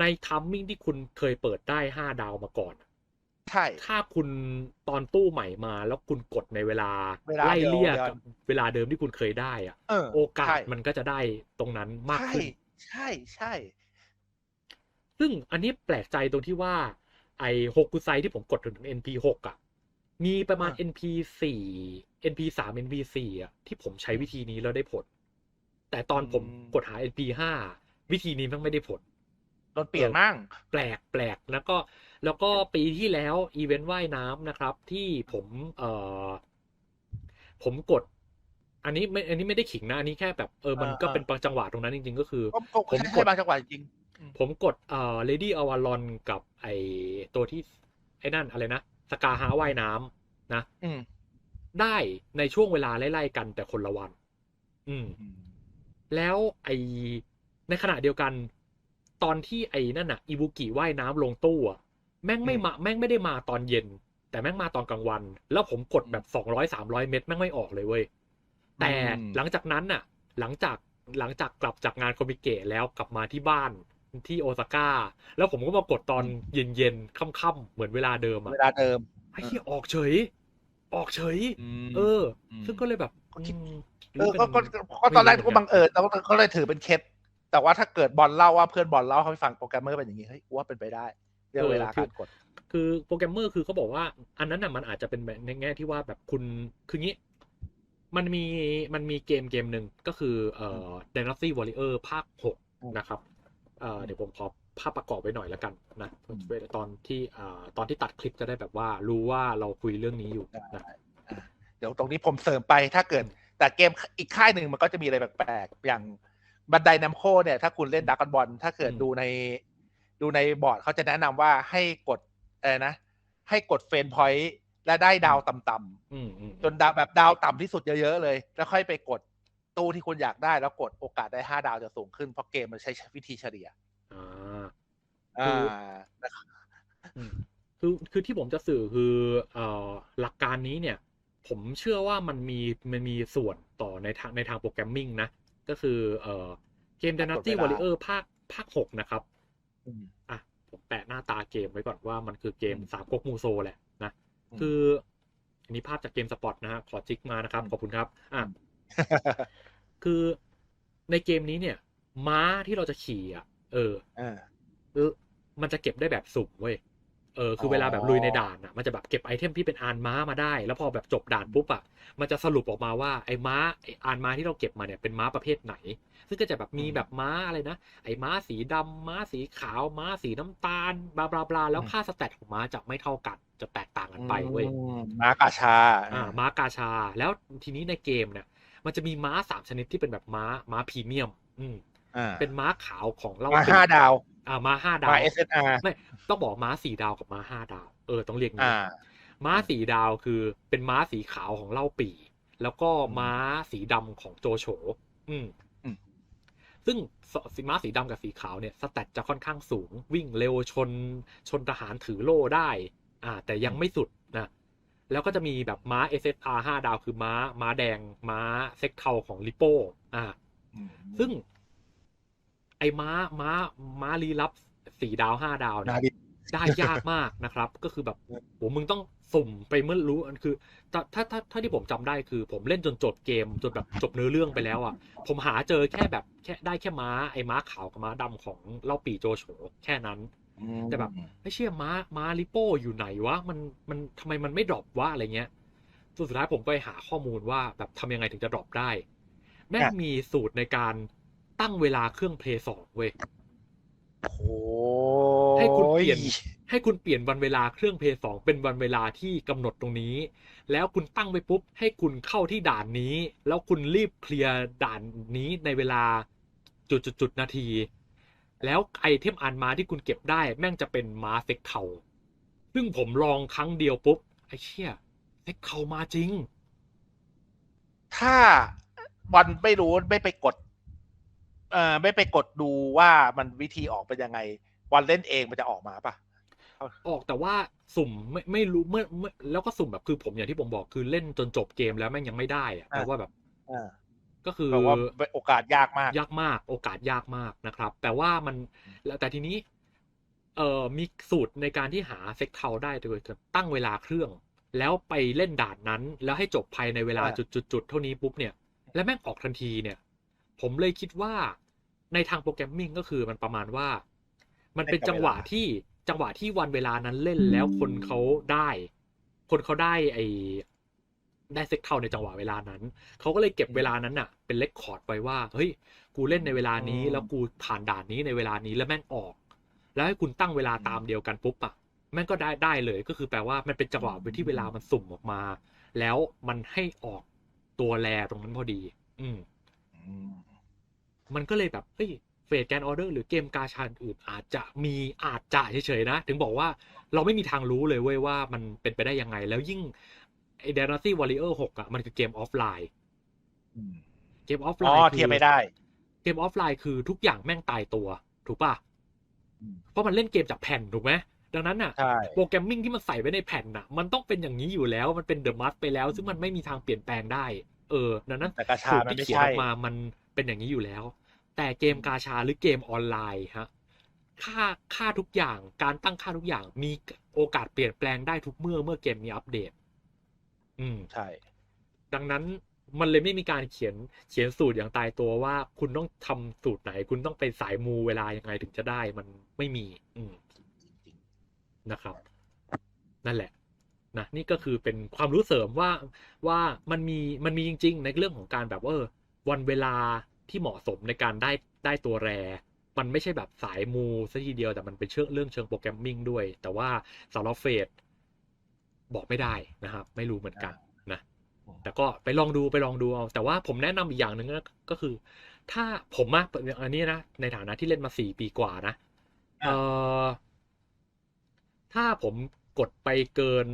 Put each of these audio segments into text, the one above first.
ในทัมมิ่งที่คุณเคยเปิดได้ห้าดาวมาก่อนใช่ถ้าคุณตอนตู้ใหม่มาแล้วคุณกดในเวลาเวลาไล่เลี่ยเดียวกับเวลาเดิมที่คุณเคยได้อะเออโอกาสใช่มันก็จะได้ตรงนั้นมากใช่ขึ้น ใช่ใช่ ซึ่งอันนี้แปลกใจตรงที่ว่า ไอโฮกุไซที่ผมกดถึง NP หกอะ มีประมาณ NP สี่ NP สาม NP สี่อะที่ผมใช้วิธีนี้แล้วได้ผล แต่ตอนผมกดหา NP ห้าวิธีนี้มันไม่ได้ผล โดนเปลี่ยนมั่งแปลกแปลกแล้วก็แล้วก็ปีที่แล้วอีเวนต์ว่ายน้ำนะครับ ที่ผมเอ่อผมกด อันนี้ไม่อันนี้ไม่ได้ขิงนะอันนี้แค่แบบเออมันก็เป็นบางจังหวะตรงนั้นจริง ๆ ก็คือก็ก็ผมใช่กดบางจังหวะจริงผมกดเอ่อ Lady Avalon กับไอตัวที่ ไอ้นั่นอะไรนะสกาฮาว่ายน้ำนะอืมได้ในช่วงเวลาไล่ๆกันแต่คนละวัน อืม แล้วไอในขณะเดียวกัน ตอนที่ไอ้นั่นน่ะอิบุกิว่ายน้ำลงตู้อะแม่งไม่มาแม่งไม่ได้มาตอนเย็น แต่แม่งมาตอนกลางวัน แล้วผมกดแบบสองร้อยสามร้อยเม็ดแม่งไม่ออกเลยเว้ยแต่อืมหลังจากนั้นน่ะ หลังจากหลังจากกลับจากงานคอมิเกะแล้วกลับมาที่บ้านที่โอซาก้า แล้วผมก็มากดตอนเย็นเย็นๆค่ำๆเหมือนเวลาเดิมอะเวลาเดิมไอ้ที่ออกเฉย ออกเฉย เอออืมซึ่งก็เลยแบบก็คิดอืมเออหรืก็ป็ก็ก็ตอนแรกไม่ก็บังเอิญแล้วก็เลยถือเป็นเคส แต่ว่าถ้าเกิดบอลเล่าว่าเพื่อนบอลเล่าให้ฟังโปรแกรมเมอร์เป็นอย่างนี้เฮ้ยกูว่าเป็นไปได้เรื่องเวลาการกด คือโปรแกรมเมอร์คือเขาบอกว่า อันนั้นน่ะมันอาจจะเป็นแบบในแง่ที่ว่าแบบคุณคืองี้ มันมีมันมีเกมเกมหนึ่งก็คือเอ่อ Dynasty Warrior ภาคหกอืมนะครับเอ่อเดี๋ยวผมขอภาพประกอบไว้หน่อยแล้วกันนะอืมตอนที่เอ่อตอนที่ตัดคลิปจะได้แบบว่า รู้ว่าเราคุยเรื่องนี้อยู่นะเดี๋ยวตรงนี้ผมเสริมไปถ้าเกิด แต่เกมอีกค่ายหนึ่งมันก็จะมีอะไรแปลกๆอย่าง บันไดนัมโคเนี่ยถ้าคุณเล่นดักกันบอลถ้าเกิดอืมดูในดูในบอร์ดเขาจะแนะนำว่าให้กดอะไรนะ ให้กดเฟนพอยต์และได้ดาวต่ำๆอืมอืมจนดาวแบบดาวต่ำที่สุดเยอะๆเลย แล้วค่อยไปกดตู้ที่คุณอยากได้แล้วกดโอกาสได้ห้าดาวจะสูงขึ้นเพราะเกมมันใช้วิธีเฉลี่ยอ่าอ่าอืมคือคือที่ผมจะสื่อคือเอ่อหลักการนี้เนี่ย ผมเชื่อว่ามันมีมันมีส่วนต่อในทางในทางโปรแกรมมิ่งนะ ก็คือเอ่อเกม Dynasty กดเวลา Warrior ภาคภาคหกนะครับอืมอะผมแปะหน้าตาเกมไว้ก่อนว่ามันคือเกมอืมสามก๊กมูโซแหละนะอืมคืออันนี้ภาพจากเกมสปอร์ตนะฮะขอจิกมานะครับอืมขอบคุณครับ อะคือในเกมนี้เนี่ย ม้าที่เราจะขี่อะ เอออ่าเออมันจะเก็บได้แบบสุ่มเว้ย เออคืออเวลาแบบลุยในด่านอะมันจะแบบเก็บไอเทมที่เป็นอานม้ามาได้ แล้วพอแบบจบด่านปุ๊บอะมันจะสรุปออกมาว่าไอ้ม้าไอ้อานม้าที่เราเก็บมาเนี่ยเป็นม้าประเภทไหน ซึ่งก็จะแบบมีแบบม้าอะไรนะ ไอ้ม้าสีดำม้าสีขาว ม้าสีน้ำตาลบลาบลาบลาแล้วค่าสแตทของม้าจะไม่เท่ากันจะแตกต่างกันไปเว้ยอืมมากาชาอ่าม้ากาชา แล้วทีนี้ในเกมเนี่ยมันจะมีม้าสามชนิดที่เป็นแบบม้าม้าพรีเมียม อืมอ่า เป็นม้าขาวของเรามาปีห้าดาว อ่าม้าห้าดาวมา SSR ไม่ต้องบอกม้าสี่ดาวกับม้าห้าดาว เออต้องเรียกงี้อ่าม้าสีดาวคือเป็นม้าสีขาวของเล่าปีแล้วก็ม้าสีดำของโจโฉอืมอืมซึ่งสสีม้าสีดำกับสีขาวเนี่ยสแตทจะค่อนข้างสูง วิ่งเร็วชน ชนทหารถือโล่ได้ อ่า แต่ยังไม่สุดนะแล้วก็จะมีแบบม้า SSR 5 ดาวคือม้าม้าแดง ม้าเซ็กเทาของลิโป้อ่า ซึ่งไอ้ม้าม้าม้าลีลับสีดาวห้าดาวเนี่ยนาดิได้ยากมากนะครับ ก็คือแบบโหมึงต้องสุ่มไปเมื่อรู้อันคือถ้าถ้าถ้าถ้าที่ผมจำได้คือ ผมเล่นจนจบเกมจนแบบจบเนื้อเรื่องไปแล้วอะ ผมหาเจอแค่แบบแค่ได้แค่ม้าไอ้ม้าขาวกับม้าดำของเล่าปีโจโฉแค่นั้นแต่แบบไอ้เชี่ยม้าม้าลิโป้อยู่ไหนวะมันมันทำไมมันไม่ดรอปวะอะไรเงี้ยสุดสุดท้ายผมก็ไปหาข้อมูลว่าแบบทำยังไงถึงจะดรอปได้ แม่งอะมีสูตรในการ ตั้งเวลาเครื่องเพลย์สองเว้ยโอ้โหให้คุณเปลี่ยนให้คุณเปลี่ยนวันเวลาเครื่องเพย์สองเป็นวันเวลาที่กำหนดตรงนี้ แล้วคุณตั้งไปปุ๊บ ให้คุณเข้าที่ด่านนี้ แล้วคุณรีบเคลียร์ด่านนี้ในเวลาจุดจุดจุดๆๆนาที แล้วไอเทมอันมาที่คุณเก็บได้ แม่งจะเป็นม้าเซ็กเทาซึ่งผมลองครั้งเดียวปุ๊บ ไอเชี่ยเซ็กเทามาจริง ถ้าวันไม่รู้ไม่ไปกด เอ่อไม่ไปกดดูว่ามันวิธีออกเป็นยังไง วันเล่นเองมันจะออกมาปะออกแต่ว่าสุ่มไม่ไม่รู้เมื่อเมื่อแล้วก็,สุ่มแบบคือผมอย่างที่ผมบอกคือเล่นจนจบเกมแล้วแม่งยังไม่ได้อะแปลว่าแบบอ่าก็คือแปลว่าโอกาสยากมาก ยากมาก โอกาสยากมากนะครับ แต่ว่ามันแล้วแต่ทีนี้ เอ่อมีสูตรในการที่หาเซ็กเทาได้โดยตั้งเวลาเครื่อง แล้วไปเล่นด่านนั้น แล้วให้จบภายในเวลาอ่าจุดๆๆเท่านี้ปุ๊บเนี่ย แล้วแม่งออกทันทีเนี่ย ผมเลยคิดว่า ในทางโปรแกรมมิ่งก็คือมันประมาณว่า มันเป็นจังหวะที่จังหวะที่วันเวลานั้นเล่นแล้วคนเขาได้ คนเขาได้ไอได้เซ็กเทาในจังหวะเวลานั้น เขาก็เลยเก็บเวลานั้นน่ะ เป็นเลคคอร์ดไว้ว่า เฮ้ย กูเล่นในเวลานี้อืมแล้วกูผ่านด่านนี้ในเวลานี้แล้วแม่งออก แล้วให้คุณตั้งเวลาตามเดียวกันปุ๊บอะแม่งก็ได้ได้เลย ก็คือแปลว่ามันเป็นจังหวะที่เวลามันสุ่มออกมา แล้วมันให้ออกตัวแรตรงนั้นพอดี อืมอื มมันก็เลยแบบเฮ้ยเฟสแกนออเดอร์หรือเกมกาชาอื่นอาจจะมีอาจจะเฉยๆนะ ถึงบอกว่าเราไม่มีทางรู้เลยเว้ยว่ามันเป็นไปได้ยังไง แล้วยิ่งไอ้ Dynasty Warrior 6อะมันคือเกมออฟไลน์อืมเกมออฟไลอ๋อน์เทียบไม่ได้ เกมออฟไลน์คือทุกอย่างแม่งตายตัว ถูกป่ะอืมเพราะมันเล่นเกมจากแผ่นถูกไหมดังนั้นอะใช่โปรแกรมมิ่งที่มันใส่ไว้ในแผ่นน่ะ มันต้องเป็นอย่างนี้อยู่แล้วมันเป็นเดอะมัสไปแล้ว ซึ่งมันไม่มีทางเปลี่ยนแปลงได้ เออดังนั้นแต่กระชาสูตรมันที่ไม่เขียนใช่ออกมามัน เป็นอย่างนี้อยู่แล้ว แต่เกมกาชาหรือเกมออนไลน์ฮะค่าค่าทุกอย่างการตั้งค่าทุกอย่างมีโอกาสเปลี่ยนแปลงได้ทุกเมื่อเมื่อเกมมีอัปเดต อืมใช่ ดังนั้นมันเลยไม่มีการเขียนเขียนสูตรอย่างตายตัวว่า คุณต้องทำสูตรไหน คุณต้องไปสายมูเวลายังไงถึงจะได้ มันไม่มี อืมนะครับ นั่นแหละนะนี่ก็คือเป็นความรู้เสริมว่าว่ามันมีมันมีจริง ๆ ในเรื่องของการแบบว่าเออ วันเวลาที่เหมาะสมในการได้ได้ตัวแร มันไม่ใช่แบบสายมูซะทีเดียวแต่มันเป็นเชิงเรื่องเชิงโปรแกรมมิ่งด้วย แต่ว่าสำหรับเฟสบอกไม่ได้นะครับ ไม่รู้เหมือนกันนะ แต่ก็ไปลองดูไปลองดูเอา แต่ว่าผมแนะนำอีกอย่างหนึ่งนะก็คือ ถ้าผมอะอันนี้นะ ในฐานะที่เล่นมาสี่ปีกว่านะเออถ้าผมกดไปเกิน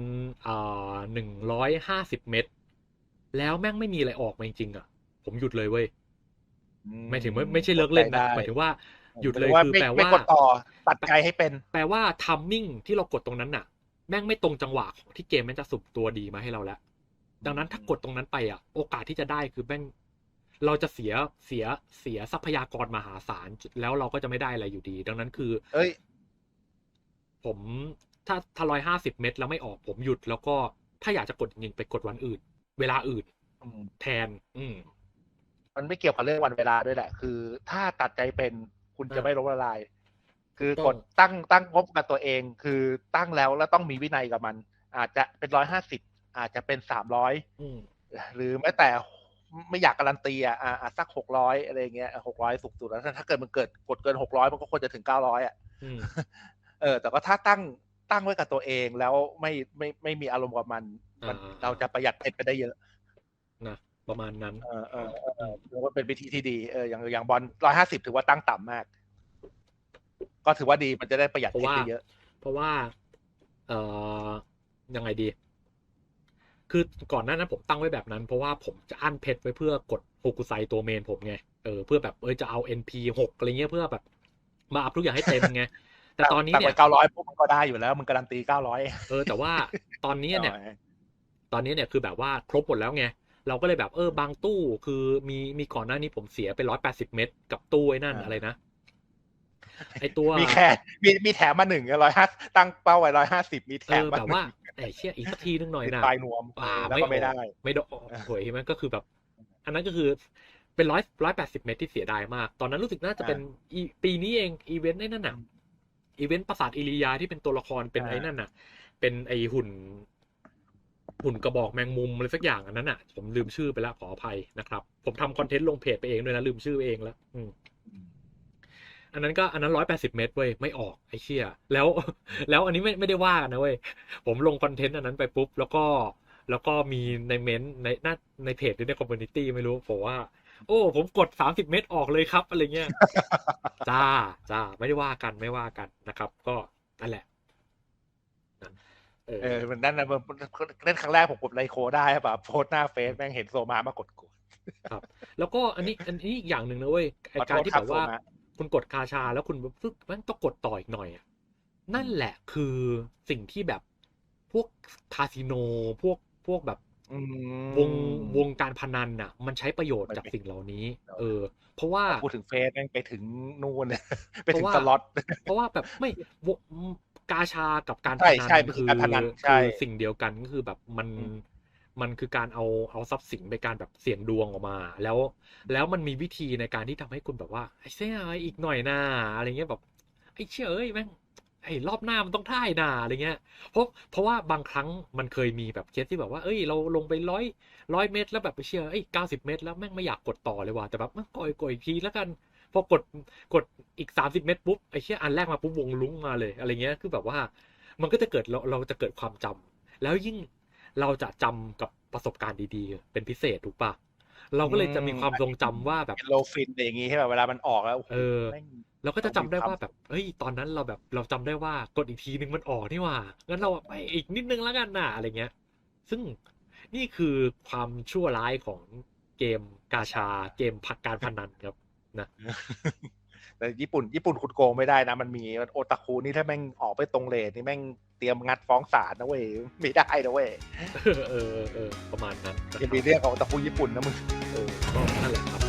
อ่าหนึ่งร้อยห้าสิบเมตร แล้วแม่งไม่มีอะไรออกมาจริงๆอะ ผมหยุดเลยเว้ยไม่ถึงว่าไม่ใช่เลิกเล่นนะหมายถึงว่าหยุดเลยว่าคือไม่แปลไม่ว่ากดต่อตัดใจให้เป็น แปลว่าทัมมิ่งที่เรากดตรงนั้นน่ะ แม่งไม่ตรงจังหวะของที่เกมมันจะสุ่มตัวดีมาให้เราแล้ว ดังนั้นถ้ากดตรงนั้นไปอะ โอกาสที่จะได้คือแม่งเราจะเสียเสียเสียทรัพยากรมหาศาลแล้วเราก็จะไม่ได้อะไรอยู่ดี ดังนั้นคือ เอ้ย ผมถ้าถ้าร้อยห้าสิบเมตรแล้วไม่ออกผมหยุด แล้วก็ถ้าอยากจะกดจริงๆไปกดวันอื่น เวลาอื่นอืมแทน อืม มันไม่เกี่ยวกับเรื่องวันเวลาด้วยแหละ คือ ถ้าตัดใจเป็นคุณจะอ่าไม่ล้มละลาย คือต้องกดตั้งตั้งงบกับตัวเอง คือตั้งแล้วแล้วต้องมีวินัยกับมัน อาจจะเป็นร้อยห้าสิบอาจจะเป็นสามร้อยอืมหรือแม้แต่ไม่อยากการันตีอะอะอะสักหกร้อยอะไรเงี้ยหกร้อยสูงสุดแล้วถ้าถ้าเกิดมันเกิดกดเกินหกร้อยมันก็ควรจะถึงเก้าร้อยอะอืมเออ แต่ก็ถ้าตั้งตั้งไว้กับตัวเองแล้วไม่ไม่ไม่มีอารมณ์กับมัน มันอ่าเราจะประหยัดเพชรไปได้เยอะนะ ประมาณนั้นเออเออเออเออถือว่าเป็นวิธีที่ดีเอออย่างอย่างบอลร้อยห้าสิบถือว่าตั้งต่ำมาก ก็ถือว่าดีมันจะได้ประหยัดเพเพราะชรว่าได้เยอะ เพราะว่า เอ่อยังไงดี คือก่อนหน้านั้นผมตั้งไว้แบบนั้น เพราะว่าผมจะอั้นเพชรไว้เพื่อกดโฮกุไซตัวเมนผมไงเออเพื่อแบบเออจะเอา NP หกอะไรเงี้ยเพื่อแบบ มาอัพทุกอย่างให้เต็มไงแต่ตอนนี้ต่ำกเนี่ยว่าเก้าร้อยพวกมันก็ได้อยู่แล้วมึงการันตีเก้าร้อยเออแต่ว่าตอนนี้เนี่ย ตอนนี้เนี่ยคือแบบว่าครบหมดแล้วไง เราก็เลยแบบเออบางตู้คือมีมีก่อนหน้านี้ผมเสียไปร้อยแปดสิบเมตร กับตู้ไอ้นั่นอะไรนะไอตัวมีแค่มีมีแถมมาหนึ่งร้อยห้าตั้งเป้าไว้ร้อยห้าสิบมีแถเอมอมาแบบว่าไอ้เชี่ยอีกสักทีนึงหน่อยติดนะปลายนวมอ่าแล้วไม่ก็ไม่ได้ออกไม่ได้โหยมันก็คือแบบ อันนั้นก็คือเป็นร้อยร้อยแปดสิบเมตรที่เสียดายมาก ตอนนั้นรู้สึกน่าจะเป็นอีปีนี้เองอีเวนต์ไอ้นั่นน่ะอีเวนต์ปราสาทอิริยาที่เป็นตัวละครเป็นอ่าไอ้นั่นน่ะ เป็นไอหุ่น หุ่นกระบอกแมงมุมอะไรสักอย่างอันนั้นน่ะ ผมลืมชื่อไปแล้วขออภัยนะครับ ผมทำคอนเทนต์ลงเพจไปเองด้วยนะลืมชื่อเองแล้วอือันนั้นก็อันนั้นร้อยแปดสิบเมตรเว้ยไม่ออกไอ้เชี่ยแล้ว แล้วอันนี้ไม่ไม่ได้ว่ากันนะเว้ยผมลงคอนเทนต์อันนั้นไปปุ๊บ แล้วก็แล้วก็มีในเมนในหน้าในเพจหรือในคอมมูนิตี้ไม่รู้ผมว่า โอ้ ผมกดสามสิบเมตรออกเลยครับอะไรเงี้ยจ้าจ้าไม่ได้ว่ากันไม่ว่ากันนะครับ ก็นั่นแหละ เออเออมันนั่นนะมันเล่นครั้งแรกผมกดไลโคได้ป่ะโพสต์หน้าเฟซแม่งเห็นโซมามากดกดแล้วก็อันนี้อันนี้อีกอย่างหนึ่งนะเว้ยไอขอโทษการที่ครัแบบบว่าโซมาคุณกดคาชาแล้วคุณฟึกมันต้องกดต่ออีกหน่อยอะนั่นแหละคือสิ่งที่แบบพวกคาสิโนพวกพวกแบบอืมวงวงการพนันน่ะ มันใช้ประโยชน์มันจากเป็นสิ่งเหล่านี้ เออ เพราะว่าพูดถึงเฟซแม่งไปถึงนู่นไปถึงเพราะว่าสล็อตเพราะว่าแบบไม่วง กาชากับการพใช่นันใช่มันคือการพนันใช่คือสิ่งเดียวกันก็คือแบบมันอืมมันคือการเอาเอาทรัพย์สินไปการแบบเสี่ยงดวงออกมา แล้วแล้วมันมีวิธีในการที่ทำให้คุณแบบว่าไอ้เสียอีกหน่อยนาอะไรเงี้ยแบบไอ้เชื่ยเอ้ยแม่งไอ้รอบหน้ามันต้องท่ายนาอะไรเงี้ย เพราะเพราะว่าบางครั้งมันเคยมีแบบเคสที่แบบว่า เอ้ย เราลงไปร้อยร้อยเมตร แล้วแบบไปเชื่อเอ้ยเก้าสิบเมตร แล้วแม่งไม่อยากกดต่อเลยว่ะแต่แบบมันก่อยก่อยอีกทีแล้วกัน พอกดกดอีกสามสิบเมตรปุ๊บไอ้เชี่ยอันแรกมาปุ๊บวงลุ้งมาเลยอะไรเงี้ยคือแบบว่า มันก็จะเกิดเราเราจะเกิดความจำแล้วยิ่งเราจะจำกับประสบการณ์ดีๆ เป็นพิเศษถูกปะเราก็เลยจะมีความทรงจำว่าแบบเป็นโลฟินอะไรอย่างงี้ใช่ป่ะเวลามันออกแล้วโโหเออแม่งเราก็จะจำได้เรามีความว่าแบบเฮ้ยตอนนั้นเราแบบเราจำได้ว่ากดอีกทีนึงมันออกนี่หว่างั้นเราไปอีกนิดนึงแล้วกันน่ะอะไรเงี้ย ซึ่งนี่คือความชั่วร้ายของเกมกาชาเกมพักการพนันครับ นะแต่ญี่ปุ่นญี่ปุ่นคุณโกงไม่ได้นะ มันมีโอตาคุนี่ถ้าแม่งออกไปตรงเลทนี่แม่งเตรียมงัดฟ้องศาลนะเว้ยไม่ได้นะเว้ยเออเออเออประมาณนั้นนะคจะรับมีเรื่องของโอตาคุญี่ปุ่นนะมึงเออก็นั่นแหละครับ